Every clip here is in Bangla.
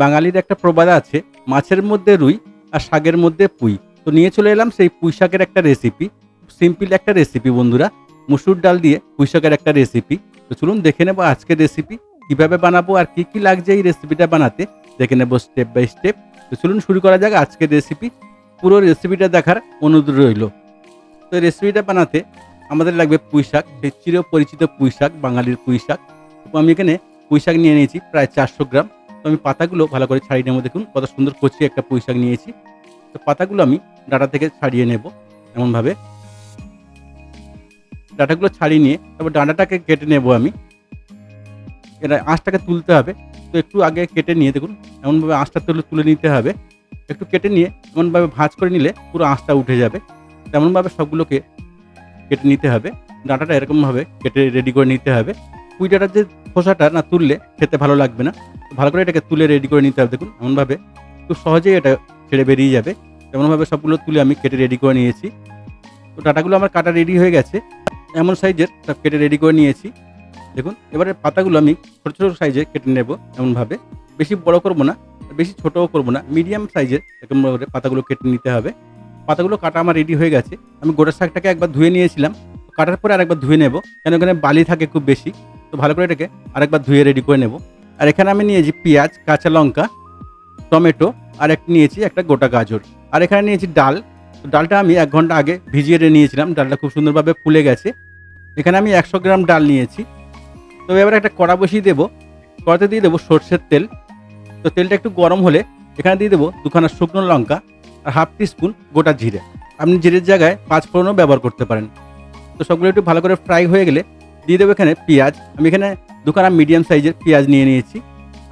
বাঙালির একটা প্রবাদ আছে, মাছের মধ্যে রুই আর শাকের মধ্যে পুঁই। তো নিয়ে চলে এলাম সেই পুঁই শাকের একটা রেসিপি সিম্পল একটা রেসিপি বন্ধুরা, মুসুর ডাল দিয়ে পুঁই শাকের একটা রেসিপি তো চলুন দেখে নেব আজকের রেসিপি কীভাবে বানাবো আর কি কি লাগছে এই রেসিপিটা বানাতে। দেখে নেব স্টেপ বাই স্টেপ তো চলুন শুরু করা যাক আজকের রেসিপি পুরো রেসিপিটা দেখার অনুরোধ রইল। তো রেসিপিটা বানাতে আমাদের লাগবে পুঁই শাক, সেই চির পরিচিত পুঁই শাক, বাঙালির পুঁই শাক। তো আমি এখানে পুঁই শাক নিয়ে নিয়েছি, প্রায় চারশো গ্রাম। তো আমি পাতাগুলো ভালো করে ছাড়িয়ে নেব। দেখুন কত সুন্দর কচি একটা পুঁই নিয়েছি। তো পাতাগুলো আমি ডাটা থেকে ছাড়িয়ে নেব এমনভাবে। ডাটাগুলো ছাড়িয়ে নিয়ে তারপর ডাঁটাটাকে কেটে নেব আমি। এটা আঁশটাকে তুলতে হবে। তো একটু আগে কেটে নিয়ে দেখুন, এমনভাবে আঁশটা তুলে তুলে নিতে হবে। একটু কেটে নিয়ে এমনভাবে ভাঁজ করে নিলে পুরো আঁশটা উঠে যাবে। তেমনভাবে সবগুলোকে কেটে নিতে হবে। ডাঁটাটা এরকমভাবে কেটে রেডি করে নিতে হবে। পুঁই যে খোসাটা না তুললে খেতে ভালো লাগবে না, ভালো করে এটাকে তুলে রেডি করে নিতে হবে। দেখুন, এমনভাবে খুব সহজেই এটা ছেড়ে বেরিয়ে যাবে। এমনভাবে সবগুলো তুলে আমি কেটে রেডি করে নিয়েছি। তো ডাটাগুলো আমার কাটা রেডি হয়ে গেছে। এমন সাইজের সব কেটে রেডি করে নিয়েছি। দেখুন, এবারে পাতাগুলো আমি ছোটো ছোটো সাইজে কেটে নেব এমনভাবে। বেশি বড় করব না, বেশি ছোটও করব না মিডিয়াম সাইজের এরকম করে পাতাগুলো কেটে নিতে হবে। পাতাগুলো কাটা আমার রেডি হয়ে গেছে। আমি গোটা শাকটাকে একবার ধুয়ে নিয়েছিলাম। কাটার পরে আরেকবার ধুয়ে নেব। কেন ওখানে বালি থাকে খুব বেশি। তো ভালো করে এটাকে আরেকবার ধুয়ে রেডি করে নেব। আর এখানে আমি নিয়েছি পেঁয়াজ, কাঁচা লঙ্কা, টমেটো, আর একটা নিয়েছি একটা গোটা গাজর। আর এখানে নিয়েছি ডাল। তো ডালটা আমি এক ঘণ্টা আগে ভিজিয়ে রে নিয়েছিলাম। ডালটা খুব সুন্দরভাবে ফুলে গেছে। এখানে আমি একশো গ্রাম ডাল নিয়েছি। তো এবার একটা কড়া বসিয়ে দেবো। কড়াতে দিয়ে দেবো সর্ষের তেল। তো তেলটা একটু গরম হলে এখানে দিয়ে দেবো দুখানা শুকনো লঙ্কা আর হাফ টিস্পুন গোটা জিরে। আপনি জিরের জায়গায় পাঁচ ফোড়নও ব্যবহার করতে পারেন। তো সবগুলো একটু ভালো করে ফ্রাই হয়ে গেলে দিয়ে দেবো এখানে পেঁয়াজ। আমি এখানে দুখানা মিডিয়াম সাইজের পেঁয়াজ নিয়ে নিয়েছি।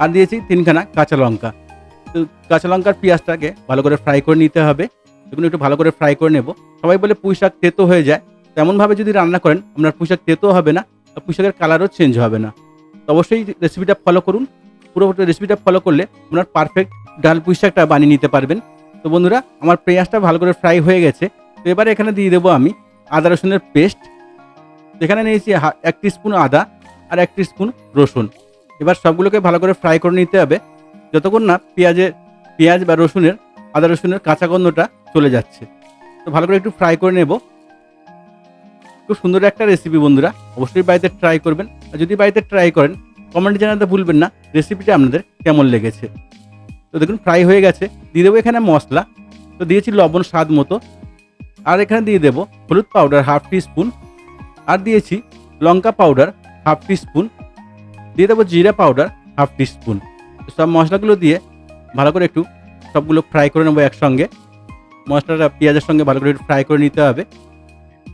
আর দিয়েছি তিনখানা কাঁচা লঙ্কা। তো কাঁচা লঙ্কার পেঁয়াজটাকে ভালো করে ফ্রাই করে নিতে হবে। এগুলো একটু ভালো করে ফ্রাই করে নেব। সবাই বলে পুঁই শাক তেতো হয়ে যায়। তেমনভাবে যদি রান্না করেন, আপনার পুঁই শাক তেতো হবে না আর পুঁই শাকের কালারও চেঞ্জ হবে না। তো অবশ্যই রেসিপিটা ফলো করুন। পুরো রেসিপিটা ফলো করলে আপনার পারফেক্ট ডাল পুঁই শাকটা বানিয়ে নিতে পারবেন। তো বন্ধুরা, আমার পেঁয়াজটা ভালো করে ফ্রাই হয়ে গেছে। তো এবারে এখানে দিয়ে দেবো আমি আদা রসুনের পেস্ট এখানে নিয়েছি এক স্পুন আদা আর এক স্পুন রসুন। এবার সবগুলোকে ভালো করে ফ্রাই করে নিতে হবে, যতক্ষণ না পেঁয়াজের পেঁয়াজ বা রসুনের, আদা রসুনের কাঁচা গন্ধটা চলে যাচ্ছে। তো ভালো করে একটু ফ্রাই করে নেব। খুব সুন্দর একটা রেসিপি বন্ধুরা, অবশ্যই বাড়িতে ট্রাই করবেন। আর যদি বাড়িতে ট্রাই করেন কমেন্টে জানাতে ভুলবেন না রেসিপিটা আপনাদের কেমন লেগেছে। তো দেখুন ফ্রাই হয়ে গেছে। দিয়ে দেবো এখানে মশলা। তো দিয়েছি লবণ স্বাদ মতো। আর এখানে দিয়ে দেবো হলুদ পাউডার হাফ টি স্পুন আর দিয়েছি লঙ্কা পাউডার হাফ টি স্পুন দিয়ে দেবো জিরা পাউডার হাফ টি স্পুন সব মশলাগুলো দিয়ে ভালো করে একটু সবগুলো ফ্রাই করে নেব একসঙ্গে। মশলাটা পেঁয়াজের সঙ্গে ভালো করে একটু ফ্রাই করে নিতে হবে।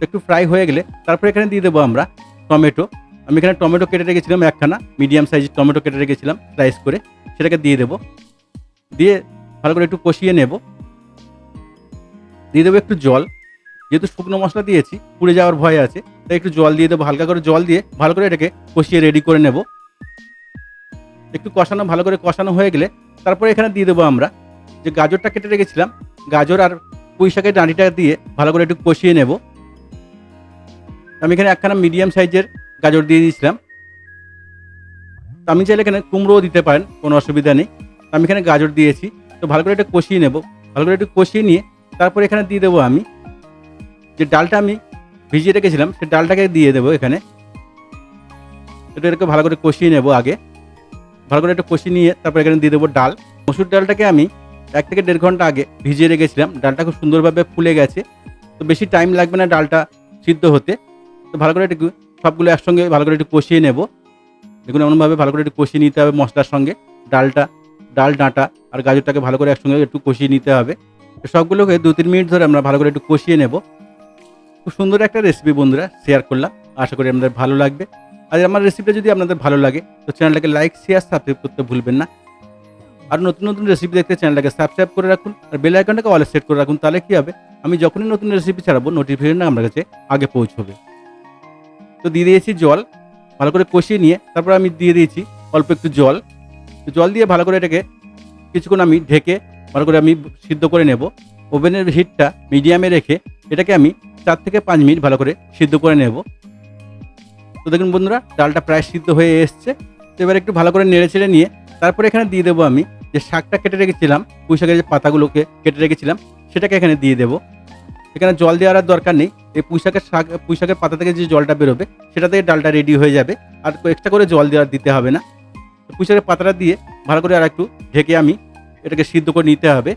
একটু ফ্রাই হয়ে গেলে তারপরে এখানে দিয়ে দেবো আমরা টমেটো। আমি এখানে টমেটো কেটে রেখেছিলাম একখানা মিডিয়াম সাইজের টমেটো কেটে রেখেছিলাম স্লাইস করে। সেটাকে দিয়ে দেবো। দিয়ে ভালো করে একটু কষিয়ে নেব। দিয়ে দেবো একটু জল। যেহেতু শুকনো মশলা দিয়েছি, পুড়ে যাওয়ার ভয় আছে, তাই একটু জল দিয়ে দেবো, হালকা করে জল দিয়ে ভালো করে এটাকে কষিয়ে রেডি করে নেব। একটু কষানো, ভালো করে কষানো হয়ে গেলে তারপরে এখানে দিয়ে দেবো আমরা যে গাজরটা কেটে রেখেছিলাম, গাজর আর পুঁই শাকের ডাঁটিটা দিয়ে ভালো করে একটু কষিয়ে নেব। আমি এখানে একখানা মিডিয়াম সাইজের গাজর দিয়ে দিয়েছিলাম। আমি চাইলে এখানে কুমড়োও দিতে পারেন, কোনো অসুবিধা নেই। আমি এখানে গাজর দিয়েছি, তো ভালো করে একটু কষিয়ে নেব। ভালো করে একটু কষিয়ে নিয়ে তারপরে এখানে দিয়ে দেবো আমি যে ডালটা আমি ভিজিয়ে রেখেছিলাম সেই ডালটাকে দিয়ে দেবো এখানে। এটা এরকম ভালো করে কষিয়ে নেব আগে। ভালো করে একটু কষিয়ে নিয়ে তারপর এখানে দিয়ে দেবো ডাল। মসুর ডালটাকে আমি এক থেকে দেড় ঘণ্টা আগে ভিজিয়ে রেখেছিলাম। ডালটা খুব সুন্দরভাবে ফুলে গেছে। তো বেশি টাইম লাগবে না ডালটা সিদ্ধ হতে। তো ভালো করে একটু সবগুলো একসঙ্গে ভালো করে একটু কষিয়ে নেব। দেখুন, এমনভাবে ভালো করে একটু কষিয়ে নিতে হবে মশলার সঙ্গে। ডালটা, ডাল ডাঁটা আর গাজরটাকে ভালো করে একসঙ্গে একটু কষিয়ে নিতে হবে। সবগুলোকে দু তিন মিনিট ধরে আমরা ভালো করে একটু কষিয়ে নেব। খুব সুন্দর একটা রেসিপি বন্ধুরা শেয়ার করলাম। আশা করি আপনাদের ভালো লাগবে। আর আমার রেসিপিটা যদি আপনাদের ভালো লাগে, তো চ্যানেলটাকে লাইক শেয়ার সাবস্ক্রাইব করতে ভুলবেন না। আর নতুন নতুন রেসিপি দেখতে চ্যানেলটাকে সাবস্ক্রাইব করে রাখুন, আর বেল আইকনটাকে অলে সেট করে রাখুন, তাহলে কী হবে? আমি যখনই নতুন রেসিপি ছাড়াবো নোটিফিকেশন আমার কাছে আগে পৌঁছবে। তো দিয়ে দিয়েছি জল, ভালো করে কষিয়ে নিয়ে, তারপর আমি দিয়ে দিয়েছি অল্প একটু জল। তো জল দিয়ে ভালো করে এটাকে কিছুক্ষণ আমি ঢেকে, ভালো করে আমি সিদ্ধ করে নেব। ওভেনের হিটটা মিডিয়ামে রেখে, এটাকে আমি চার থেকে পাঁচ মিনিট ভালো করে সিদ্ধ করে নেব। তো দেখুন বন্ধুরা, ডালটা প্রায় সিদ্ধ হয়ে এসছে। তো এবার একটু ভালো করে নেড়ে ছেড়ে নিয়ে তারপরে এখানে দিয়ে দেবো আমি যে শাকটা কেটে রেখেছিলাম, পুঁই শাকের যে পাতাগুলোকে কেটে রেখেছিলাম, সেটাকে এখানে দিয়ে দেবো। এখানে জল দেওয়ার আর দরকার নেই। এই পুঁই শাকের শাক, পুঁই শাকের পাতা থেকে যে জলটা বেরোবে, সেটা থেকে ডালটা রেডি হয়ে যাবে। আর এক্সট্রা করে জল দেওয়ার দিতে হবে না। পুঁই শাকের পাতাটা দিয়ে ভালো করে আর একটু ঢেকে আমি এটাকে সিদ্ধ করে নিতে হবে।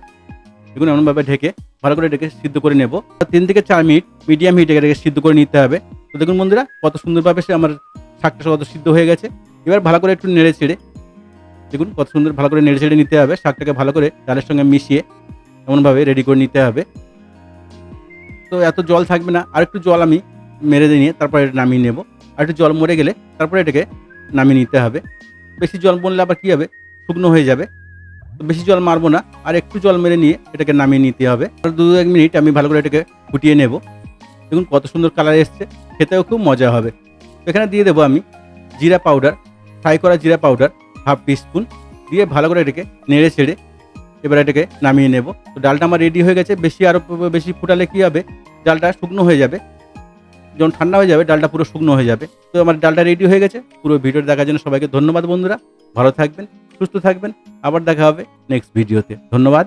দেখুন এমনভাবে ঢেকে ভালো করে এটাকে সিদ্ধ করে নেব। তিন থেকে চার মিনিট মিডিয়াম হিটে এটাকে সিদ্ধ করে নিতে হবে। তো দেখুন বন্ধুরা, কত সুন্দরভাবে সে আমার শাকটা কত সিদ্ধ হয়ে গেছে। এবার ভালো করে একটু নেড়ে ছেড়ে, দেখুন কত সুন্দর ভালো করে নেড়ে ছেড়ে নিতে হবে। শাকটাকে ভালো করে ডালের সঙ্গে মিশিয়ে এমনভাবে রেডি করে নিতে হবে। তো এত জল থাকবে না, আর একটু জল আমি মেরে দিয়ে নিয়ে তারপরে এটা নামিয়ে নেব। আর একটু জল মরে গেলে তারপরে এটাকে নামিয়ে নিতে হবে। বেশি জল মরলে আবার কী হবে? শুকনো হয়ে যাবে। বেশি জল মারবো না, আর একটু জল মেরে নিয়ে এটাকে নামিয়ে নিতে হবে। দু এক মিনিট আমি ভালো করে এটাকে ফুটিয়ে নেব। দেখুন কত সুন্দর কালার এসছে, খেতেও খুব মজা হবে। এখানে দিয়ে দেবো আমি জিরা পাউডার, ফ্রাই করা জিরা পাউডার, হাফ টিস্পুন, দিয়ে ভালো করে এটাকে নেড়ে ছেড়ে এবার এটাকে নামিয়ে নেব। তো ডালটা আমার রেডি হয়ে গেছে, বেশি আরও বেশি ফুটালে কী হবে? ডালটা শুকনো হয়ে যাবে। যখন ঠান্ডা হয়ে যাবে, ডালটা পুরো শুকনো হয়ে যাবে। তো আমার ডালটা রেডি হয়ে গেছে, পুরো ভিডিওটা দেখার জন্য সবাইকে ধন্যবাদ বন্ধুরা। ভালো থাকবেন। সুস্থ থাকবেন আবার দেখা হবে নেক্সট ভিডিওতে ধন্যবাদ।